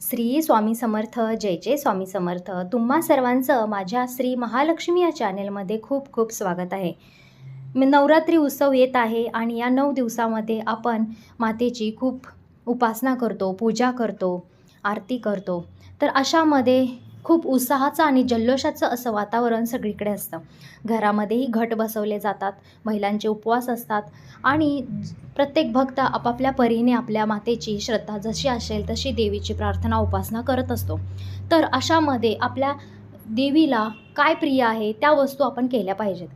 श्री स्वामी समर्थ जय जय स्वामी समर्थ. तुम्हा सर्वांचं माझ्या श्री महालक्ष्मी या चॅनेलमध्ये खूप खूप स्वागत आहे. मी नवरात्री उत्सव येत आहे आणि या नऊ दिवसामध्ये आपण मातेची खूप उपासना करतो पूजा करतो आरती करतो. तर अशामध्ये खूप उत्साहाचं आणि जल्लोषाचं असं वातावरण सगळीकडे असतं. घरामध्येही घट बसवले जातात महिलांचे उपवास असतात आणि प्रत्येक भक्त आपापल्या परीने आपल्या मातेची श्रद्धा जशी असेल तशी देवीची प्रार्थना उपासना करत असतो. तर अशामध्ये आपल्या देवीला काय प्रिय आहे त्या वस्तू आपण केल्या पाहिजेत.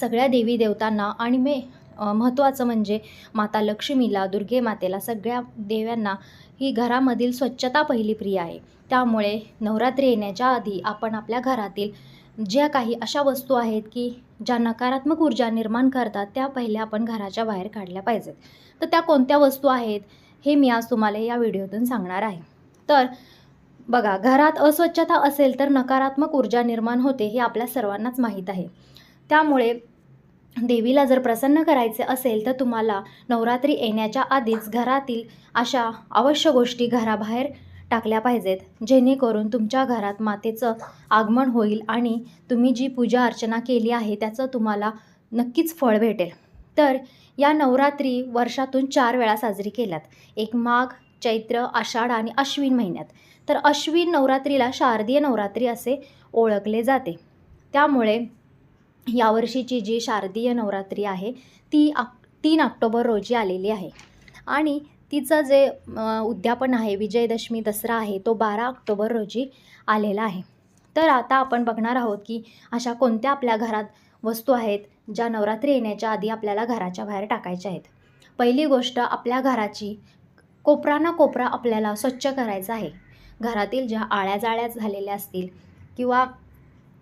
सगळ्या देवी देवतांना आणि मे महत्त्वाचं म्हणजे माता लक्ष्मीला दुर्गे मातेला सगळ्या देव्यांना ही घरामधील स्वच्छता पहिली प्रिय आहे. त्यामुळे नवरात्री येण्याच्या आधी आपण आपल्या घरातील ज्या काही अशा वस्तू आहेत की ज्या नकारात्मक ऊर्जा निर्माण करतात त्या पहिल्या आपण घराच्या बाहेर काढल्या पाहिजेत. तर त्या कोणत्या वस्तू आहेत हे मी आज तुम्हाला या व्हिडिओतून सांगणार आहे. तर बघा घरात अस्वच्छता असेल तर नकारात्मक ऊर्जा निर्माण होते हे आपल्या सर्वांनाच माहीत आहे. त्यामुळे देवीला जर प्रसन्न करायचे असेल तर तुम्हाला नवरात्री येण्याच्या आधीच घरातील अशा अवश्य गोष्टी घराबाहेर टाकल्या पाहिजेत. जेणेकरून तुमच्या घरात मातेचं आगमन होईल आणि तुम्ही जी पूजा अर्चना केली आहे त्याचं तुम्हाला नक्कीच फळ भेटेल. तर या नवरात्री वर्षातून चार वेळा साजरी केल्यात. एक माघ चैत्र आषाढ आणि अश्विन महिन्यात. तर अश्विन नवरात्रीला शारदीय नवरात्री असे ओळखले जाते. त्यामुळे यावर्षीची जी शारदीय नवरात्री आहे ती आक तीन ऑक्टोबर रोजी आलेली आहे. आणि तिचं जे उद्यापन आहे विजयदशमी दसरा आहे तो बारा ऑक्टोबर रोजी आलेला आहे. तर आता आपण बघणार आहोत की अशा कोणत्या आपल्या घरात वस्तू आहेत ज्या नवरात्री येण्याच्या आधी आपल्याला घराच्या बाहेर टाकायच्या आहेत. पहिली गोष्ट आपल्या घराची कोपरा ना कोपरा आपल्याला स्वच्छ करायचा आहे. घरातील ज्या आळ्या जाळ्या झालेल्या असतील किंवा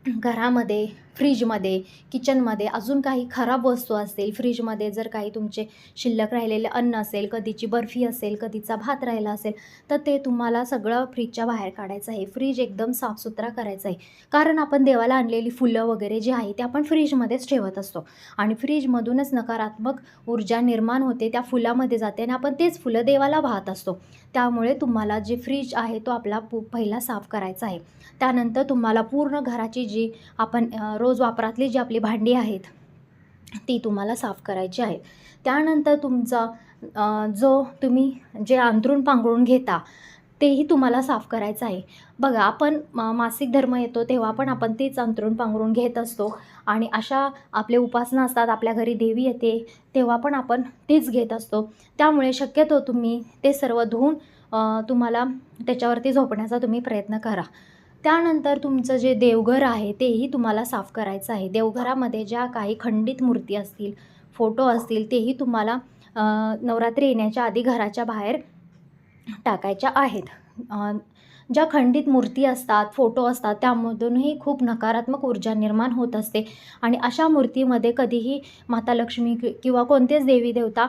घरामध्ये फ्रीजमध्ये किचनमध्ये अजून काही खराब वस्तू असतील फ्रीजमध्ये जर काही तुमचे शिल्लक राहिलेले अन्न असेल कधीची बर्फी असेल कधीचा भात राहिला असेल तर ते तुम्हाला सगळं फ्रीजच्या बाहेर काढायचं आहे. फ्रीज एकदम साफसुथरा करायचं आहे. कारण आपण देवाला आणलेली फुलं वगैरे जी आहे ते आपण फ्रीजमध्येच ठेवत असतो. आणि फ्रीजमधूनच नकारात्मक ऊर्जा निर्माण होते त्या फुलामध्ये जाते आणि आपण तेच फुलं देवाला वाहत असतो. त्यामुळे तुम्हाला जे फ्रीज आहे तो आपला पहिला साफ करायचा आहे. त्यानंतर तुम्हाला पूर्ण घराची जी आपण रोज वापरातली जी आपली भांडी आहेत ती तुम्हाला साफ करायची आहेत. त्यानंतर तुमचा जो तुम्ही जे अंथरूण पांघरून घेता तेही तुम्हाला साफ करायचं आहे. बघा आपण मासिक धर्म येतो तेव्हा पण आपण तेच अंथरूण पांघरून घेत असतो. आणि अशा आपले उपासना असतात आपल्या घरी देवी येते तेव्हा पण आपण तेच घेत असतो. त्यामुळे शक्यतो तुम्ही ते सर्व धुवून तुम्हाला त्याच्यावरती झोपण्याचा तुम्ही प्रयत्न करा. त्यानंतर तुमचं जे देवघर आहे तेही तुम्हाला साफ करायचं आहे. देवघरामध्ये ज्या काही खंडित मूर्ती असतील फोटो असतील तेही तुम्हाला नवरात्री येण्याच्या आधी घराच्या बाहेर टाकायच्या आहेत. ज्या खंडित मूर्ती असतात फोटो असतात त्यामधूनही खूप नकारात्मक ऊर्जा निर्माण होत असते. आणि अशा मूर्तीमध्ये कधीही माता लक्ष्मी किंवा कोणतेच देवी देवता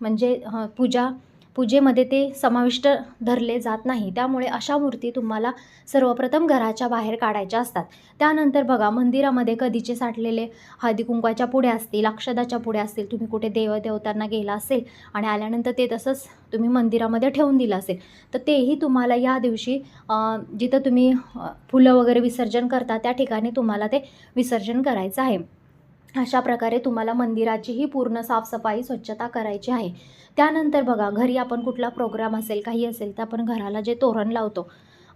म्हणजे पूजा पूजेमध्ये ते समाविष्ट धरले जात नाही. त्यामुळे अशा मूर्ती तुम्हाला सर्वप्रथम घराच्या बाहेर काढायच्या असतात. त्यानंतर बघा मंदिरामध्ये कधीचे साठलेले हळदी कुंकवाच्या असतील अक्षदाच्या पुढे असतील तुम्ही कुठे देवदेवतांना गेला असेल आणि आल्यानंतर ते तसंच तुम्ही मंदिरामध्ये ठेवून दिलं असेल तर तेही तुम्हाला या दिवशी जिथं तुम्ही फुलं वगैरे विसर्जन करता त्या ठिकाणी तुम्हाला ते विसर्जन करायचं आहे. अशा प्रकारे तुम्हाला मंदिराचीही पूर्ण साफसफाई स्वच्छता करायची आहे. त्यानंतर बघा घरी आपण कुठला प्रोग्राम असेल काही असेल तर आपण घराला जे तोरण लावतो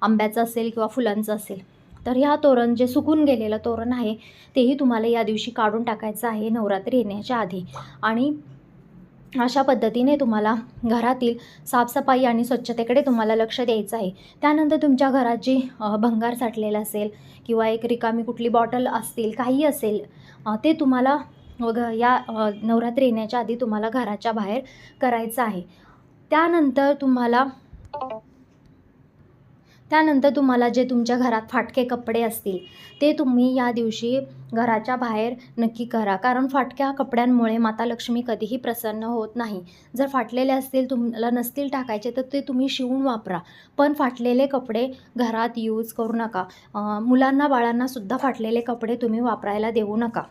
आंब्याचं असेल किंवा फुलांचं असेल तर ह्या तोरण जे सुकून गेलेलं तोरण आहे तेही तुम्हाला या दिवशी काढून टाकायचं आहे नवरात्री येण्याच्या आधी. आणि अशा पद्धतीने तुम्हाला घरातील साफसफाई आणि स्वच्छतेकडे तुम्हाला लक्ष द्यायचं आहे. त्यानंतर तुमच्या घरात जी भंगार साठलेलं असेल किंवा एक रिकामी कुठली बॉटल असतील काही असेल ते तुम्हाला वग या नवरात्री येण्याच्या आधी तुम्हाला घराच्या बाहेर करायचं आहे. त्यानंतर तुम्हाला त्यानंतर तुम्हाला जे तुमच्या घरात फाटके कपडे असतील ते तुम्ही या दिवशी घराच्या बाहेर नक्की करा. कारण फाटक्या कपड्यांमुळे माता लक्ष्मी कधीही प्रसन्न होत नाही. जर फाटलेले असतील तुम्हाला नसतील टाकायचे तर ते तुम्ही शिवून वापरा. पण फाटलेले कपडे घरात यूज करू नका. मुलांना बाळांनासुद्धा फाटलेले कपडे तुम्ही वापरायला देऊ नका.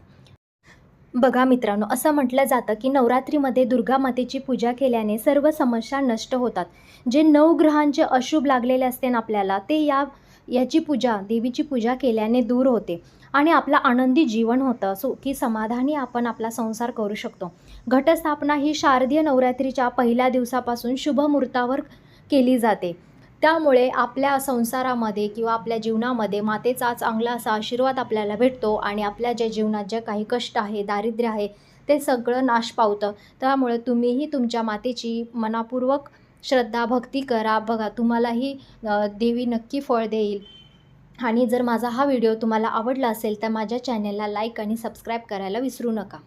बघा मित्रांनो असं म्हटलं जातं की नवरात्रीमध्ये दुर्गा मातेची पूजा केल्याने सर्व समस्या नष्ट होतात. जे नऊ ग्रहांचे अशुभ लागलेले असते ना आपल्याला ते या याची पूजा देवीची पूजा केल्याने दूर होते. आणि आपला आनंदी जीवन होतं सो की समाधानी आपण आपला संसार करू शकतो. घटस्थापना ही शारदीय नवरात्रीच्या पहिल्या दिवसापासून शुभ मुहूर्तावर केली जाते. त्यामुळे आपल्या संसारामध्ये किंवा आपल्या जीवनामध्ये मातेचा चांगला असा आशीर्वाद आपल्याला भेटतो आणि आपल्या ज्या जीवनात ज्या काही कष्ट आहे दारिद्र्य आहे ते सगळं नाश पावतं. त्यामुळे तुम्हीही तुमच्या मातेची मनापूर्वक श्रद्धा भक्ती करा. बघा तुम्हालाही देवी नक्की फळ देईल. आणि जर माझा हा व्हिडिओ तुम्हाला आवडला असेल तर माझ्या चॅनलला लाईक आणि सबस्क्राईब करायला विसरू नका.